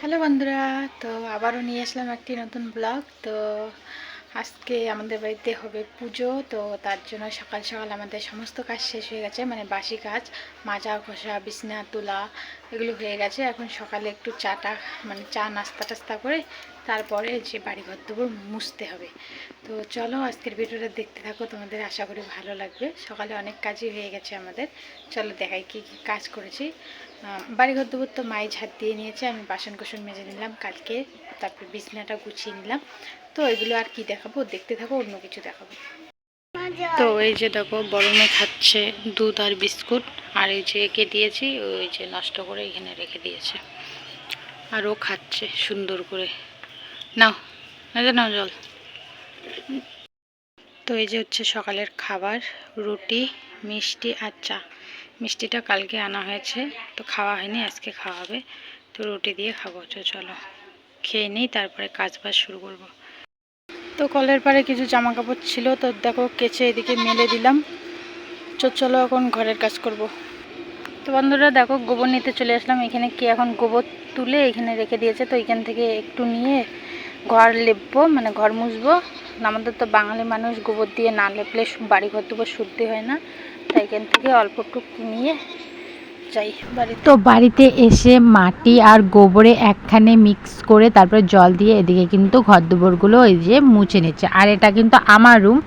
Hello বন্ধুরা, তো আবারও নিয়ে আসলাম একটি নতুন ব্লগ। তো আজকে আমাদের বাড়িতে হবে পুজো, তো তার জন্য সকাল সকাল আমাদের সমস্ত কাজ শেষ হয়ে গেছে মানে বাসি কাজ, মাজা খোসা বিছনা, তোলা, এগুলো হয়ে গেছে। এখন সকালে একটু চাটা মানে চা নাস্তা টাস্তা করে তারপরে যে বাড়িঘর দেবো মুছতে হবে। তো চলো আজকের ভিডিওটা দেখতে থাকো, তোমাদের আশা করি ভালো লাগবে। সকালে অনেক কাজই হয়ে গেছে আমাদের। চলো দেখাই কী কী কাজ করেছি। বাড়িঘর দেবো তো মাই ঝাড় দিয়ে নিয়েছে, আমি বাসন কোসন মেজে নিলাম, কালকে তারপরে বিছনাটা গুছিয়ে নিলাম। তো এগুলো আর কি দেখাবো? দেখতে থাকো, অন্য কিছু দেখাবো। তো এই যে দেখো, বড় মেয়ে খাচ্ছে দুধ আর বিস্কুট, আর এই যে একে দিয়েছি, ওই যে নষ্ট করে এখানে রেখে দিয়েছে। আর ও খাচ্ছে সুন্দর করে। নাও যে নাও জল। তো এই যে হচ্ছে সকালের খাবার, রুটি, মিষ্টি আর চা। মিষ্টিটা কালকে আনা হয়েছে, তো খাওয়া হয়নি, আজকে খাওয়া হবে তো রুটি দিয়ে খাব, তো চলো। খেয়ে নিই, তারপরে কাজ বাজ শুরু করব। তো কলের পাড়ে কিছু জামা কাপড় ছিল, তো দেখো কেচে এদিকে মেলে দিলাম। চলো এখন ঘরের কাজ করব। তো বন্ধুরা দেখো গোবর নিতে চলে আসলাম। এখানে কি এখন গোবর তুলে এখানে রেখে দিয়েছে, তো এখান থেকে একটু নিয়ে ঘর লেপবো মানে ঘর মুছবো। আমাদের তো বাঙালি মানুষ গোবর দিয়ে না লেপলে বাড়ি ঘর শুদ্ধি হয় না, তাই এখান থেকে অল্প একটু নিয়ে তো বাড়িতে এসে মাটি আর গোবরে একখানে মিক্স করে তারপরে জল দিয়ে এদিকে কিন্তু ঘর দুবরগুলো এই যে মুছে নিচ্ছে। আর এটা কিন্তু আমার রুম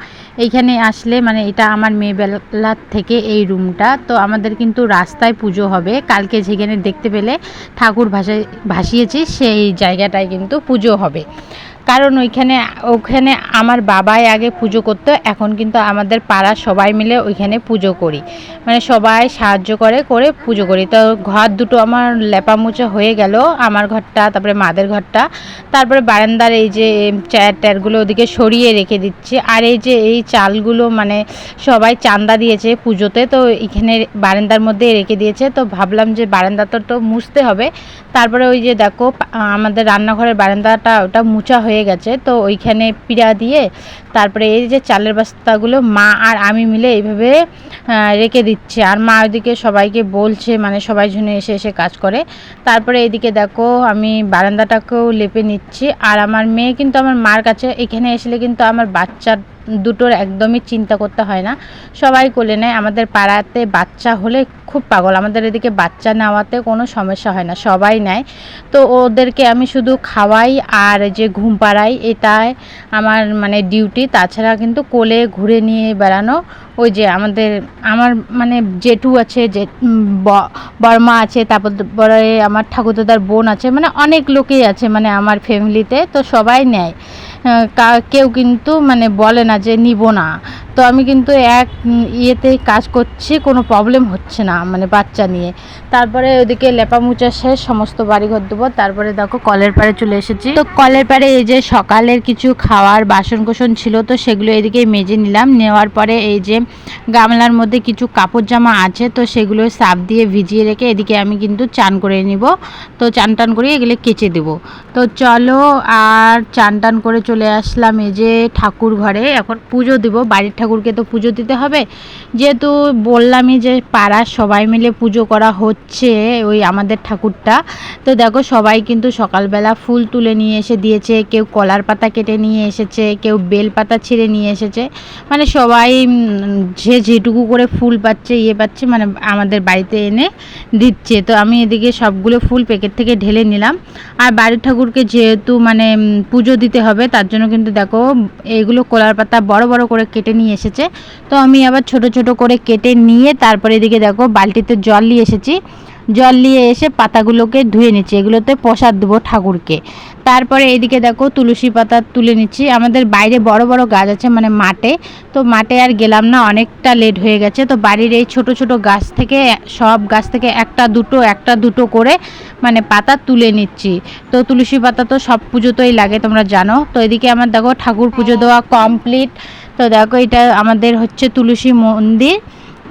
এইখানে আসলে মানে এটা আমার মেয়েবেলার থেকে এই রুমটা তো আমাদের কিন্তু রাস্তায় পুজো হবে। কালকে যেখানে দেখতে পেলে ঠাকুর ভাসাই ভাসিয়েছি সেই জায়গাটায় কিন্তু পুজো হবে। কারণ ওইখানে, ওখানে আমার বাবাই আগে পুজো করতো, এখন কিন্তু আমাদের পাড়ার সবাই মিলে ওইখানে পুজো করি। মানে সবাই সাহায্য করে করে পুজো করি। তো ঘর দুটো আমার লেপা মোছা হয়ে গেল, আমার ঘরটা, তারপরে মাদের ঘরটা। তারপরে বারান্দার এই যে চেয়ার ট্যারগুলো ওদিকে সরিয়ে রেখে দিচ্ছি। আর এই যে এই চালগুলো মানে সবাই চান্দা দিয়েছে পুজোতে, তো এখানে বারান্দার মধ্যে রেখে দিয়েছে। তো ভাবলাম যে বারান্দাটা তো তো মুছতে হবে। তারপরে ওই যে দেখো আমাদের রান্নাঘরের বারান্দাটা ওটা মুছা হয়ে গেছে। তো ওইখানে পিড়া দিয়ে তারপরে এই যে চালের বস্তাগুলো মা আর আমি মিলে এইভাবে রেখে দিচ্ছে। আর মা ওইদিকে সবাইকে বলছে মানে সবাই জন্য এসে এসে কাজ করে। তারপরে এদিকে দেখো আমি বারান্দাটাকেও লেপে নিচ্ছি। আর আমার মেয়ে কিন্তু আমার মার কাছে, এখানে এসলে কিন্তু আমার বাচ্চা দুটোর একদমই চিন্তা করতে হয় না। সবাই কোলে নেয়। আমাদের পাড়াতে বাচ্চা হলে খুব পাগল। আমাদের এদিকে বাচ্চা নেওয়াতে কোনো সমস্যা হয় না। সবাই নেয়। তো ওদেরকে আমি শুধু খাওয়াই আর যে ঘুম পাড়াই, এটাই আমার মানে ডিউটি তাছাড়া কিন্তু কোলে ঘুরে নিয়ে বেড়ানো, ওই যে আমাদের, আমার মানে জেঠু আছে যে বর্মা আছে, তারপরে আমার ঠাকুরদাদার বোন আছে। মানে অনেক লোকেই আছে মানে আমার ফ্যামিলিতে তো সবাই নেয়। কেউ কিন্তু মানে বলে না যে নিব না। তো আমি কিন্তু এক উম, ইয়েতেই কাজ করছি কোনো প্রবলেম হচ্ছে না মানে বাচ্চা নিয়ে। তারপরে ওদিকে লেপা মুচা শেষ সমস্ত বাড়িঘর দেবো তারপরে দেখো কলের পাড়ে চলে এসেছি। তো কলের পাড়ে এই যে সকালের কিছু খাওয়ার বাসন কোসন ছিল তো সেগুলো এদিকে মেজে নিলাম। নেওয়ার পরে এই যে গামলার মধ্যে কিছু কাপড় জামা আছে তো সেগুলো সাপ দিয়ে ভিজিয়ে রেখে এদিকে আমি কিন্তু চান করে নিব। তো চান টান করে এগুলো কেচে দেব। তো চলো আর চান টান করে চলে আসলাম এই যে ঠাকুর ঘরে। এখন পুজো দিব বাড়ির ঠাকুরকে তো পুজো দিতে হবে। যেহেতু বললামই যে পাড়ার সবাই মিলে পুজো করা হচ্ছে ওই আমাদের ঠাকুরটা, তো দেখো সবাই কিন্তু সকালবেলা ফুল তুলে নিয়ে এসে দিয়েছে, কেউ কলার পাতা কেটে নিয়ে এসেছে, কেউ বেল পাতা ছিঁড়ে নিয়ে এসেছে। মানে সবাই যে যেটুকু করে ফুল পাচ্ছে ইয়ে পাচ্ছে মানে আমাদের বাড়িতে এনে দিচ্ছে। তো আমি এদিকে সবগুলো ফুল প্যাকেট থেকে ঢেলে নিলাম। আর বাড়ির ঠাকুরকে যেহেতু মানে পুজো দিতে হবে, তার জন্য কিন্তু দেখো এইগুলো কলার পাতা বড় বড় করে কেটে নিয়ে এসেছে। তো আমি আবার ছোট ছোট করে কেটে নিয়ে তারপরে এদিকে দেখো বালতিতে জল নিয়ে এসেছি। জল নিয়ে এসে পাতাগুলোকে ধুয়ে নিচ্ছি। এগুলোতে প্রসাদ দেবো ঠাকুরকে। তারপরে এইদিকে দেখো তুলসী পাতা তুলে নিচ্ছি। আমাদের বাইরে বড় বড় গাছ আছে মানে মাঠে। তো মাঠে আর গেলাম না, অনেকটা লেট হয়ে গেছে। তো বাড়ির এই ছোট ছোট গাছ থেকে, সব গাছ থেকে একটা দুটো একটা দুটো করে মানে পাতা তুলে নিচ্ছি। তো তুলসী পাতা তো সব পুজোতেই লাগে, তোমরা জানো। তো এদিকে আমার দেখো ঠাকুর পুজো দেওয়া কমপ্লিট তো দেখো এটা আমাদের হচ্ছে তুলসী মন্দির।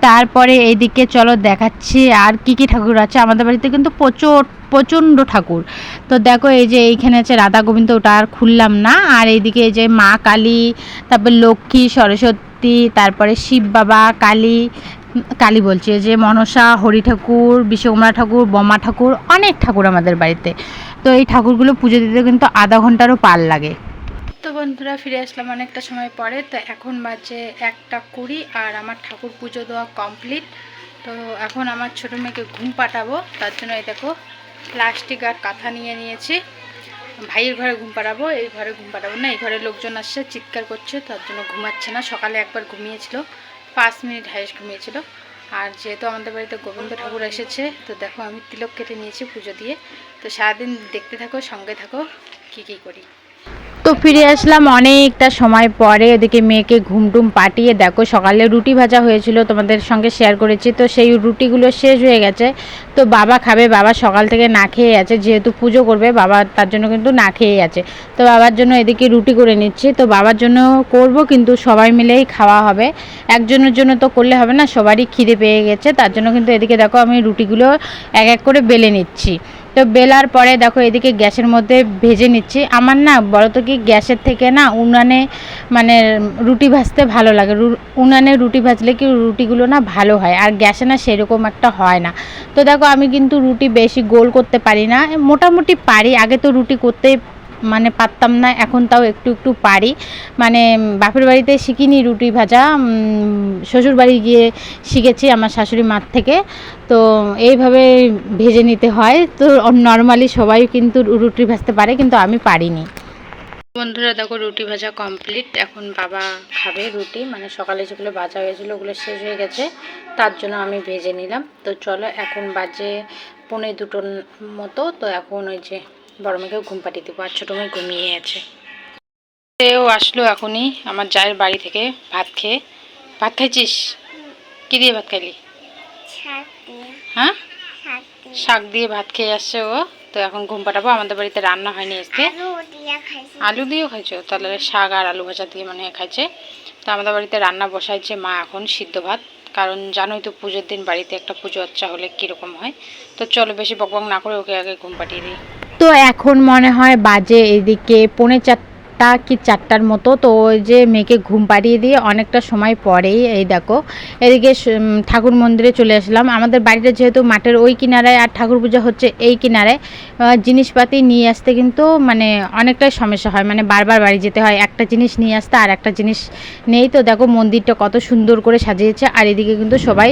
তারপরে এইদিকে চলো দেখাচ্ছি আর কি কি ঠাকুর আছে। আমাদের বাড়িতে কিন্তু প্রচুর, প্রচণ্ড ঠাকুর। তো দেখো এই যে এইখানে আছে রাধা গোবিন্দ, ওটা আর খুললাম না। আর এইদিকে এই যে মা কালী, তারপর লক্ষ্মী, সরস্বতী, তারপরে শিব বাবা, কালী কালী বলছে যে মনসা, হরি ঠাকুর, বিশ্বকর্মা ঠাকুর, বমা ঠাকুর, অনেক ঠাকুর আমাদের বাড়িতে। তো এই ঠাকুরগুলো পুজো দিতে কিন্তু আধা ঘন্টারও পার লাগে। তো বন্ধুরা ফিরে আসলাম অনেকটা সময় পরে। তো এখন বাজে একটা কুড়ি আর আমার ঠাকুর পুজো দেওয়া কমপ্লিট। তো এখন আমার ছোটো মেয়েকে ঘুম পাঠাবো তার জন্য এই দেখো প্লাস্টিক আর কাঁথা নিয়ে নিয়েছি। ভাইয়ের ঘরে ঘুম পাড়াবো, এই ঘরে ঘুম পাড়াবো না, এই ঘরে লোকজন আসছে, চিৎকার করছে, তার জন্য ঘুমাচ্ছে না। সকালে একবার ঘুমিয়েছিল, পাঁচ মিনিট হাইস্ট ঘুমিয়েছিল। আর যেহেতু আমাদের বাড়িতে গোবিন্দ ঠাকুর এসেছে, তো দেখো আমি তিলক কেটে নিয়েছি পুজো দিয়ে। তো সারাদিন দেখতে থাকো, সঙ্গে থাকো, কী কী করি। তো ফিরে আসলাম। অনেকটা সময় পরে এদিকে মেয়েকে ঘুমটুম পাঠিয়ে দেখো, সকালে রুটি ভাজা হয়েছিল তোমাদের সঙ্গে শেয়ার করেছি। তো সেই রুটিগুলো শেষ হয়ে গেছে। তো বাবা খাবে, বাবা সকাল থেকে না খেয়ে আছে, যেহেতু পুজো করবে, বাবা তার জন্য কিন্তু না খেয়ে আছে। তো বাবার জন্য এদিকে রুটি করে নিচ্ছি। তো বাবার জন্য করব কিন্তু সবাই মিলেই খাওয়া হবে। একজনের জন্য তো করলে হবে না, সবারই খিদে পেয়ে গেছে। তার জন্য কিন্তু এদিকে দেখো আমি রুটিগুলো এক এক করে বেলে নিচ্ছি। তো বেলার পরে দেখো এদিকে গ্যাসের মধ্যে ভেজে নিচ্ছি। আমার না বলো তো কি, গ্যাসের থেকে না উনানে মানে রুটি ভাজতে ভালো লাগে। উনানে রুটি ভাজলে কি রুটিগুলো না ভালো হয়, আর গ্যাসে না সেরকম একটা হয় না। তো দেখো আমি কিন্তু রুটি বেশি গোল করতে পারি না মোটামুটি পারি। আগে তো রুটি করতে মানে পারতাম না, এখন তাও একটু একটু পারি। মানে বাপের বাড়িতে শিখিনি রুটি ভাজা শ্বশুর বাড়ি গিয়ে শিখেছি আমার শাশুড়ি মার থেকে। তো এইভাবে ভেজে নিতে হয়। তো নর্মালি সবাই কিন্তু রুটি ভাজতে পারে, কিন্তু আমি পারিনি। বন্ধুরা, দেখো, রুটি ভাজা কমপ্লিট এখন বাবা খাবে রুটি। মানে সকালে যেগুলো ভাজা হয়েছিল, ওগুলো শেষ হয়ে গেছে। তার জন্য আমি ভেজে নিলাম। তো চলো, এখন বাজে পৌনে দুটোর মতো। তো এখন ওই যে বড় মেয়েকে ঘুম পাঠিয়ে দেবো আর ছোটো মেয়ে ঘুমিয়ে আছে। ও আসলো এখনই আমার জায়ের বাড়ি থেকে ভাত খেয়ে। ভাত খাইছিস? কী দিয়ে ভাত খাইলি? হ্যাঁ? শাক দিয়ে। ভাত খেয়ে আসছে ও। তো এখন ঘুম পাঠাবো আমাদের বাড়িতে রান্না হয়নি আজকে। আলু আলু দিয়েও খাইছো? তাহলে শাক আর আলু ভাজা দিয়ে মানে খাইছে। তো আমাদের বাড়িতে রান্না বসাইছে মা এখন সিদ্ধ ভাত। কারণ জানোই তো পুজোর দিন বাড়িতে একটা পুজো আচ্ছা হলে কীরকম হয়। তো চলো বেশি বকবক না করে ওকে আগে ঘুম পাঠিয়ে দিই। তো এখন মনে হয় বাজে এদিকে। পৌনে চারটা কি চারটার মতো। তো ওই যে মেয়েকে ঘুম পাড়িয়ে দিয়ে অনেকটা সময় পরেই, এই দেখো, এদিকে ঠাকুর মন্দিরে চলে আসলাম। আমাদের বাড়িটা যেহেতু মাঠের ওই কিনারায় আর ঠাকুর পূজা হচ্ছে এই কিনারায় জিনিসপাতি নিয়ে আসতে কিন্তু মানে অনেকটাই সমস্যা হয়। মানে বারবার বাড়ি যেতে হয়, একটা জিনিস নিয়ে আসতে আর একটা জিনিস নেই। তো দেখো মন্দিরটা কত সুন্দর করে সাজিয়েছে আর এদিকে কিন্তু সবাই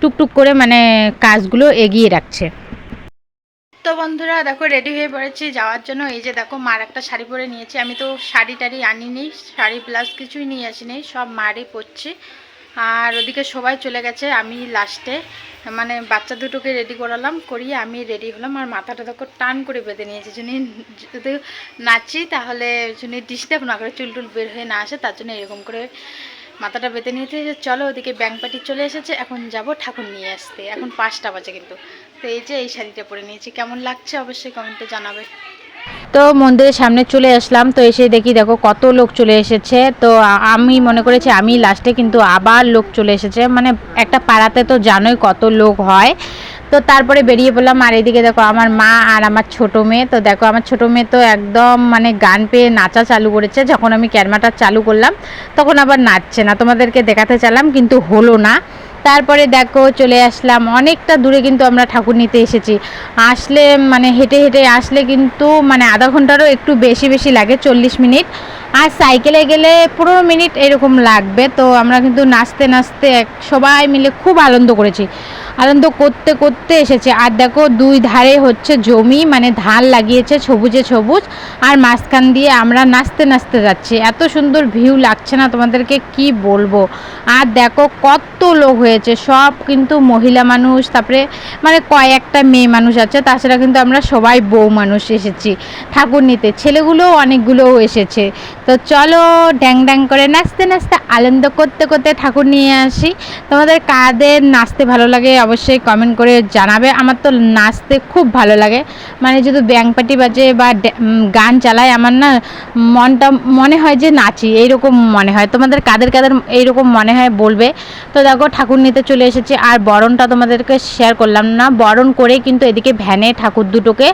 টুকটুক করে মানে কাজগুলো এগিয়ে রাখছে। তো বন্ধুরা, দেখো রেডি হয়ে পড়েছি যাওয়ার জন্য। এই যে দেখো, মার একটা শাড়ি পরে নিয়েছি। আমি তো শাড়ি টাড়ি আনিনি, শাড়ি প্লাস কিছুই নিয়ে আসিনি, সব মারই পরছি। আর ওদিকে সবাই চলে গেছে, আমি লাস্টে মানে বাচ্চা দুটোকে রেডি করালাম, করিয়ে আমি রেডি হলাম। আর মাথাটা দেখো টান করে বেঁধে নিয়েছি। যদি যদি নাচি, তাহলে যদি ডিস্টার্ব না করে, চুল টুল বের হয়ে না আসে, তার জন্য এরকম করে মাথাটা বেঁধে নিয়েছে। চলো ওদিকে ব্যাংক পার্টি চলে এসেছে, এখন যাব ঠাকুর নিয়ে আসতে। এখন পাঁচটা বাজে কিন্তু। তো এই যে এই শাড়িটা পরে নিয়েছি। কেমন লাগছে অবশ্যই কমেন্টে জানাবে। তো মন্দিরের সামনে চলে আসলাম, তো এসে দেখি দেখো কত লোক চলে এসেছে। তো আমি মনে করেছি আমি লাস্টে কিন্তু আবার লোক চলে এসেছে। মানে একটা পাড়াতে তো জানোই কত লোক হয়। তো তারপরে বেরিয়ে পড়লাম, আর এদিকে দেখো আমার মা আর আমার ছোট মেয়ে। তো দেখো আমার ছোট মেয়ে তো একদম মানে গান পেয়ে নাচা চালু করেছে। যখন আমি ক্যারমাটা চালু করলাম, তখন আবার নাচছে না। তোমাদেরকে দেখাতে চাইলাম, কিন্তু হলো না। তারপরে দেখো চলে আসলাম। অনেকটা দূরে কিন্তু আমরা ঠাকুর নিতে এসেছি। আসলে মানে হেঁটে হেঁটে আসলে কিন্তু মানে আধা ঘন্টারও একটু বেশি বেশি লাগে, চল্লিশ মিনিট। আর সাইকেলে গেলে পনেরো মিনিট এরকম লাগবে। তো আমরা কিন্তু নাচতে নাচতে সবাই মিলে খুব আনন্দ করেছি। আনন্দ করতে করতে এসেছে। আর দেখো, দুই ধারে হচ্ছে জমি মানে ধান লাগিয়েছে সবুজে সবুজ, আর মাঝখান দিয়ে আমরা নাচতে নাচতে যাচ্ছি। এত সুন্দর ভিউ লাগছে না তোমাদেরকে, কি বলব? আর দেখো, কত লোক হয়েছে। সব কিন্তু মহিলা মানুষ, তারপরে মানে কয়েকটা মেয়ে মানুষ আছে। তাছাড়া কিন্তু আমরা সবাই বউ মানুষ এসেছি, ঠাকুর নিতে। ছেলেগুলোও অনেকগুলোও এসেছে। তো চলো ড্যাং ড্যাং করে নাচতে নাচতে আনন্দ করতে করতে ঠাকুর নিয়ে আসি। তোমাদের কাদের নাচতে ভালো লাগে অবশ্যই কমেন্ট করে জানাবে। আমার তো নাচতে খুব ভালো লাগে। মানে যদি ব্যাং পাটি বাজে বা গান চালায়, আমার না মনটা, মনে হয় যে নাচি, এইরকম মনে হয়। তোমাদের কাদের কাদের এইরকম মনে হয় বলবে। তো দেখো, ঠাকুর নিতে চলে এসেছি। আর বরণটা তোমাদেরকে শেয়ার করলাম না। বরণ করে কিন্তু এদিকে ভ্যানে ঠাকুর দুটোকে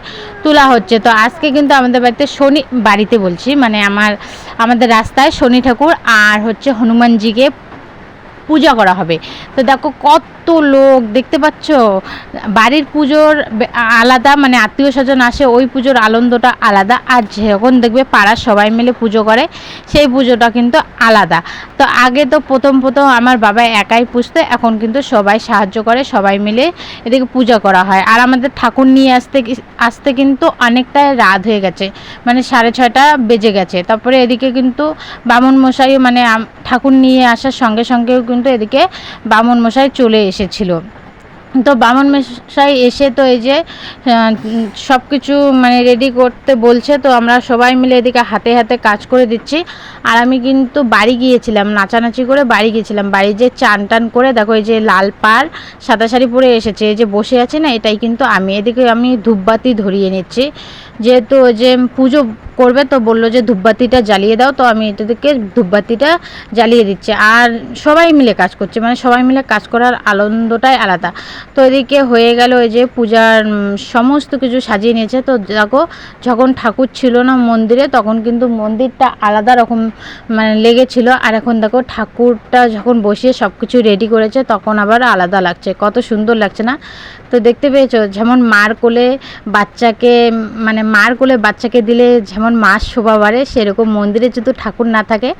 তোলা হচ্ছে। তো আজকে কিন্তু আমাদের বাড়িতে শনি, বাড়িতে বলছি মানে আমার, আমাদের রাস্তায় শনি ঠাকুর আর হচ্ছে হনুমানজিকে পূজা করা হবে। তো দেখো কত লোক, দেখতে পাচ্ছ? বাড়ির পুজোর আলাদা মানে আত্মীয় স্বজন আসে, ওই পুজোর আনন্দটা আলাদা। আর যখন দেখবে পাড়ার সবাই মিলে পুজো করে, সেই পুজোটা কিন্তু আলাদা। তো আগে তো প্রথম প্রথম আমার বাবা একাই পুষতো এখন কিন্তু সবাই সাহায্য করে, সবাই মিলে এদিকে পূজা করা হয়। আর আমাদের ঠাকুর নিয়ে আসতে আসতে কিন্তু অনেকটাই রাত হয়ে গেছে মানে সাড়ে ছয়টা বেজে গেছে। তারপরে এদিকে কিন্তু বামুন মশাইও মানে ঠাকুর নিয়ে আসার সঙ্গে সঙ্গেও কিন্তু এদিকে বামুন মশাই চলে এসেছিল। তো বামন মশাই এসে তো এই যে সব কিছু মানে রেডি করতে বলছে, তো আমরা সবাই মিলে এদিকে হাতে হাতে কাজ করে দিচ্ছি। আর আমি কিন্তু বাড়ি গিয়েছিলাম, নাচানাচি করে বাড়ি গিয়েছিলাম। বাড়ি যে চান টান করে দেখো এই যে লাল পাড়, সাদা শাড়ি পরে এসেছে। এই যে বসে আছে না, এটাই কিন্তু আমি। এদিকে আমি ধূপবাতি ধরিয়ে নিচ্ছি। যেহেতু যে পুজো করবে তো বলল যে ধূপবাতিটা জ্বালিয়ে দাও, তো আমি এটাকে ধূপবাতিটা জ্বালিয়ে দিচ্ছি। আর সবাই মিলে কাজ করছে মানে সবাই মিলে কাজ করার আনন্দটাই আলাদা। তো এদিকে হয়ে গেল ওই যে পূজার সমস্ত কিছু সাজিয়ে নিয়েছে। তো দেখো, যখন ঠাকুর ছিল না মন্দিরে, তখন কিন্তু মন্দিরটা আলাদা রকম মানে লেগেছিল। আর এখন দেখো, ঠাকুরটা যখন বসিয়ে সব কিছু রেডি করেছে, তখন আবার আলাদা লাগছে। কত সুন্দর লাগছে না? তো দেখতে পেয়েছ, যেমন মার কোলে বাচ্চাকে মানে মার কোলে বাচ্চাকে দিলে যেমন মার শোভা বাড়ে, সেরকম মন্দিরে যদি ঠাকুর না থাকে,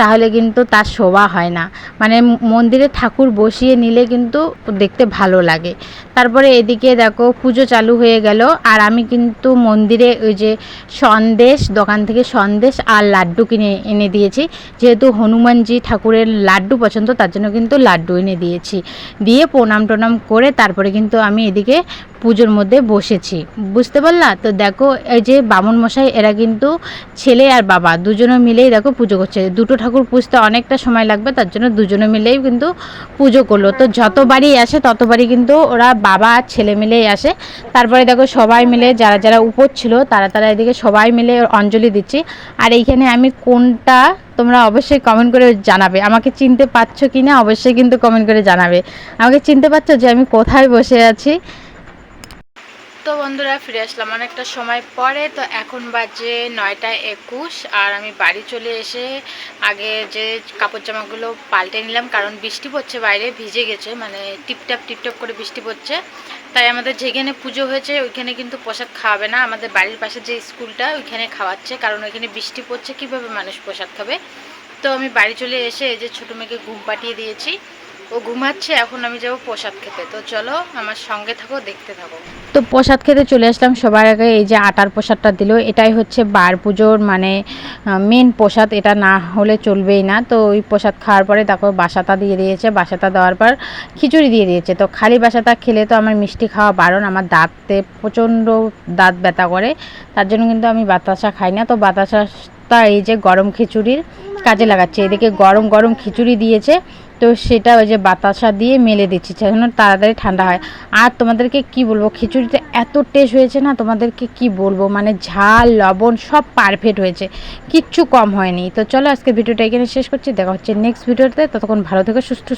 তাহলে কিন্তু তার শোভা হয় না। মানে মন্দিরে ঠাকুর বসিয়ে নিলে কিন্তু দেখতে ভালো লাগে। তারপরে এদিকে দেখো পুজো চালু হয়ে গেল। আর আমি কিন্তু মন্দিরে ওই যে সন্দেশ, দোকান থেকে সন্দেশ আর লাড্ডু কিনে এনে দিয়েছি। যেহেতু হনুমানজি ঠাকুরের লাড্ডু পছন্দ, তার জন্য কিন্তু লাড্ডু এনে দিয়েছি। দিয়ে প্রণাম টনাম করে তারপরে কিন্তু আমি এদিকে পুজোর মধ্যে বসেছি। বুঝতে পারলা? তো দেখো এই যে বামুন মশাই, এরা কিন্তু ছেলে আর বাবা, দুজনে মিলেই দেখো পুজো করছে। দুটো ঠাকুর পুজতে অনেকটা সময় লাগবে, তার জন্য দুজনে মিলেই কিন্তু পুজো করল। তো যতবারই আসে ততবারই কিন্তু ওরা বাবা ছেলে মিলেই আসে। তারপরে দেখো সবাই মিলে, যারা যারা উপর ছিল, তারা তারা এদিকে সবাই মিলে অঞ্জলি দিচ্ছি। আর এইখানে আমি কোনটা তোমরা অবশ্যই কমেন্ট করে জানাবে। আমাকে চিনতে পারছ কি না অবশ্যই কিন্তু কমেন্ট করে জানাবে। আমাকে চিনতে পারছ যে আমি কোথায় বসে আছি? তো বন্ধুরা ফিরে আসলাম অনেকটা সময় পরে, তো এখন বাজে নয়টা একুশ আর আমি বাড়ি চলে এসে আগে যে কাপড় জামাগুলো পাল্টে নিলাম, কারণ বৃষ্টি পড়ছে বাইরে, ভিজে গেছে মানে টিপটাপ টিপটাপ করে বৃষ্টি পড়ছে। তাই আমাদের যেখানে পুজো হয়েছে ওইখানে কিন্তু পোশাক খাওয়াবে না, আমাদের বাড়ির পাশে যে স্কুলটা ওইখানে খাওয়াচ্ছে, কারণ ওইখানে বৃষ্টি পড়ছে, কীভাবে মানুষ পোশাক খাবে? তো আমি বাড়ি চলে এসে এই যে ছোটো মেয়েকে ঘুম পাঠিয়ে দিয়েছি। ও ঘুমাচ্ছে, এখন আমি যাব প্রসাদ খেতে। তো চলো, আমার সঙ্গে থাকো, দেখতে থাকো। তো প্রসাদ খেতে চলে আসলাম। সবার আগে এই যে আটার প্রসাদটা দিল, এটাই হচ্ছে বার পুজোর মানে মেন প্রসাদ। এটা না হলে চলবেই না। তো ওই প্রসাদ খাওয়ার পরে দেখো বাসাতা দিয়ে দিয়েছে। বাসাতা দেওয়ার পর খিচুড়ি দিয়ে দিয়েছে। তো খালি বাসাতা খেলে তো আমার মিষ্টি খাওয়া বারণ। আমার দাঁতে প্রচণ্ড দাঁত ব্যথা করে। তার জন্য কিন্তু আমি বাতাসা খাই না। তো বাতাসাটা এই যে গরম খিচুড়ির কাজে লাগাচ্ছে। এদিকে গরম গরম খিচুড়ি দিয়েছে, তো সেটা ওই যে বাতাসা দিয়ে মেলে দিচ্ছি, যেন তাড়াতাড়ি ঠান্ডা হয়। আর তোমাদেরকে কি বলব, খিচুড়িতে এত টেস্ট হয়েছে না, তোমাদেরকে কি বলব? মানে ঝাল, লবণ সব পারফেক্ট হয়েছে, কিচ্ছু কম হয়নি। তো চলো আজকে ভিডিওটা এখানে শেষ করছি, দেখা হচ্ছে নেক্সট ভিডিওতে, ততক্ষণ ভালো থেকে, সুস্থ